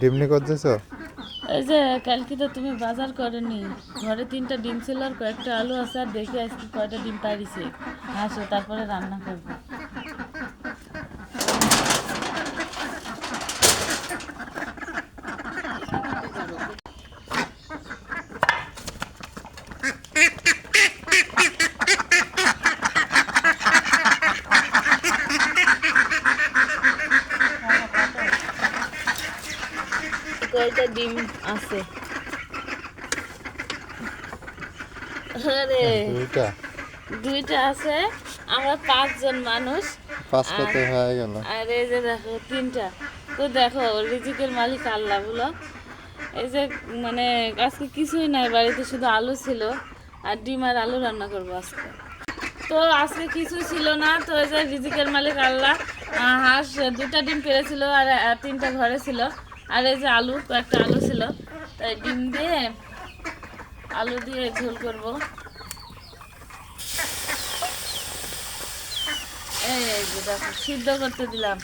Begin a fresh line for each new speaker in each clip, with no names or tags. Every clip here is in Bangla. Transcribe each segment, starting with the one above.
ডিমনি করতেছ?
এই যে, কালকে তো তুমি বাজার করনি। ঘরে তিনটা ডিম ছিল আর কয়েকটা আলু আছে, আর দেখি আজকে কয়টা ডিম পারিছে আসো, তারপরে রান্না করব। কয়টা ডিম আছে। আরে
দুইটা।
দুইটা আছে। আমরা পাঁচজন মানুষ।
পাঁচ কত হয়ে গেল।
আর এই যে দেখো তিনটা। তো দেখো রিজিকের মালিক আল্লাহ বলো। এই যে মানে আজকে কিছুই নাই বাড়িতে শুধু আলু ছিল। আর ডিম আর আলু রান্না করব আজকে। তো আজকে কিছু ছিল না। তো এই যে রিজিকের মালিক আল্লাহ হাঁস দুটা ডিম পেরেছিল আর তিনটা ঘরে ছিল। আর এই যে আলু, কয়েকটা আলু ছিল, তাই ডিম দিয়ে আলু দিয়ে ঝোল করব। এই যে দেখো, সিদ্ধ করতে দিলাম।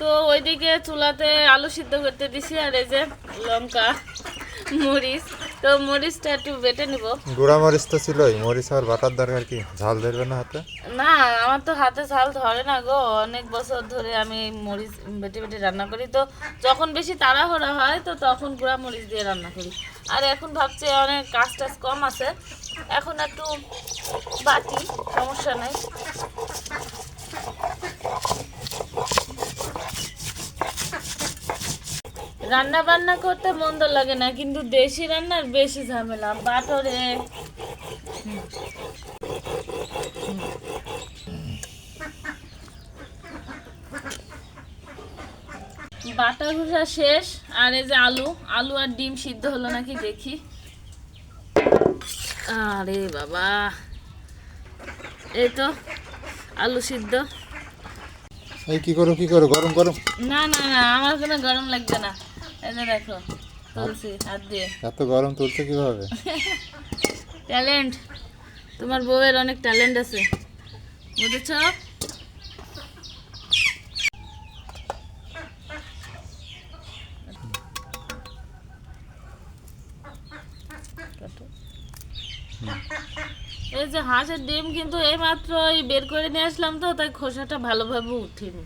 তো ওইদিকে চুলাতে আলু সিদ্ধ করতে দিছি, আর এই যে লঙ্কা, মরিচ তো মরিচটা একটু বেটে নিব।
গুঁড়া মরিচ তো ছিলই মরিচ আর বাটার দরকার কি? ঝাল ধরবে না হাতে?
না আমার তো হাতে ঝাল ধরে না গো। অনেক বছর ধরে আমি মরিচ বেটে বেটে রান্না করি। তো যখন বেশি তাড়াহুড়া হয় তো তখন গুঁড়া মরিচ দিয়ে রান্না করি। আর এখন ভাবছি অনেক কাজ টাজ কম আছে। এখন একটু বাটি সমস্যা নেই। রান্না বান্না করতে মন্দ লাগে না কিন্তু দেশি রান্নার বেশি ঝামেলা। বাটরে বাটা ঘুষা শেষ আর এই যে আলু আলু আর ডিম সিদ্ধ হলো নাকি দেখি। আরে বাবা। এই তো আলু সিদ্ধ।
এই কি করো কি করো? গরম গরম।
না না না আমার কোনো গরম লাগবে না। এই যে দেখো তুলসি হাত দিয়ে।
এত গরম তুলছে কীভাবে?
ট্যালেন্ট তোমার বউয়ের অনেক ট্যালেন্ট আছে বুঝেছ? এই যে হাঁসের ডিম কিন্তু এই মাত্র বের করে নিয়ে আসলাম তো তাই খোসাটা ভালোভাবে উঠিনি।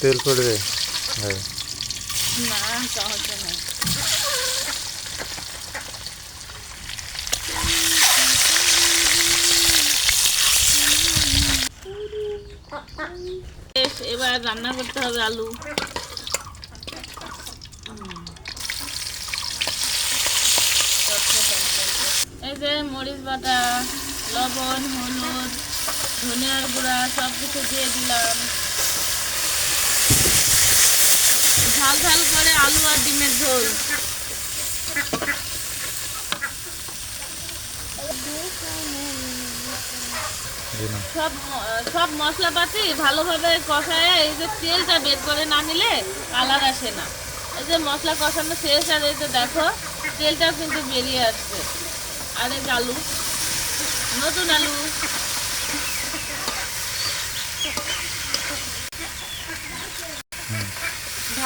তেল পড়বে ভাই
না সহজে না। এবার রান্না করতে হবে আলু। এই যে মরিচ বাটা, লবণ, হলুদ, ধনিয়ার গুঁড়া সব কিছু দিয়ে দিলাম। ঝাল ঝাল করে আলু আর ডিমের ঝোল। সব সব মশলাপাতি ভালোভাবে কষায় এই যে তেলটা বের করে না নিলে কালার আসে না। এই যে মশলা কষানো শেষ আর এই যে দেখো, তেলটাও কিন্তু বেরিয়ে আসছে। আর আলু, নতুন আলু।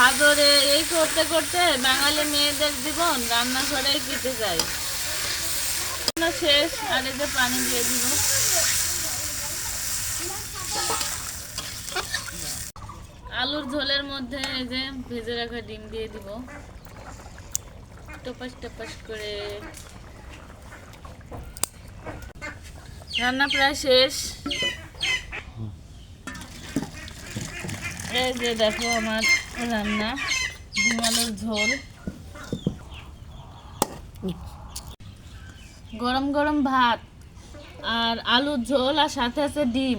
ভাদরে এই করতে করতে বাঙালি মেয়েদের জীবন রান্নাঘরেই কেটে যায়। শেষ, আর এতে পানি দিয়ে দিব। আলুর ঝোলের মধ্যে এই যে ভেজে রাখা ডিম দিয়ে দিব। টপাস টপাস করে। রান্না প্রায় শেষ। এই যে দেখো আমার রান্না ডিম আলুর ঝোল। গরম গরম ভাত আর আলুর ঝোল আর সাথে আছে ডিম।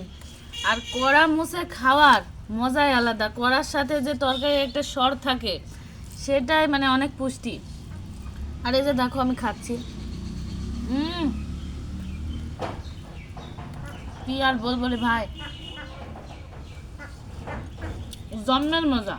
আর কড়া মুছে খাওয়ার মজাই আলাদা। কড়ার সাথে যে তরকারি একটা স্বর থাকে, সেটাই মানে অনেক পুষ্টি। আর এই যে দেখো আমি খাচ্ছি। কি আর বলব রে ভাই? জন্মের মজা।